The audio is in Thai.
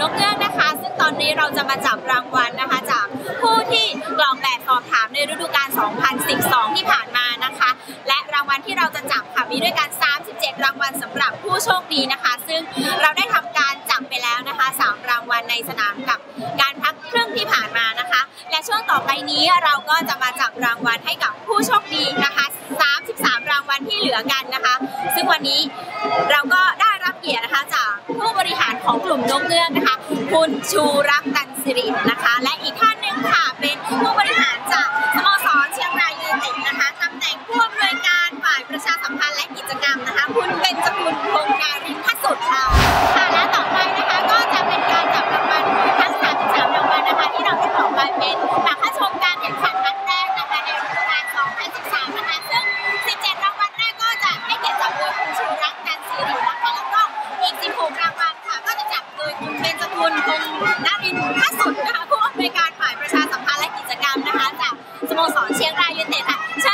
นกเงือกนะคะ ซึ่งตอนนี้เราจะมาจับรางวัลนะคะ จากผู้ที่กรอกแบบสอบถามในฤดูกาล 2012 ที่ผ่านมานะคะ และรางวัลที่เราจะจับค่ะมีด้วยกัน 37 รางวัลสำหรับผู้โชคดีนะคะ ซึ่งเราได้ทำการจับไปแล้วนะคะ 3 รางวัลในสนามกับการพักครึ่งที่ผ่านมานะคะ และช่วงต่อไปนี้เราก็จะมาจับรางวัลให้กับผู้โชคดีนะคะ 33 รางวัลที่เหลือกันนะคะ ซึ่งวันนี้เราก็ ผู้บริหารของกลุ่มนกเงือกนะคะ คุณชูรักตันสิรินะคะ และอีกท่านหนึ่งค่ะเป็นผู้ ล่าสุดนะคะผู้อำนวยการฝ่ายประชาสัมพันธ์และกิจกรรมนะคะจากสโมสรเชียงรายยูเนเต็ดค่ะเชิ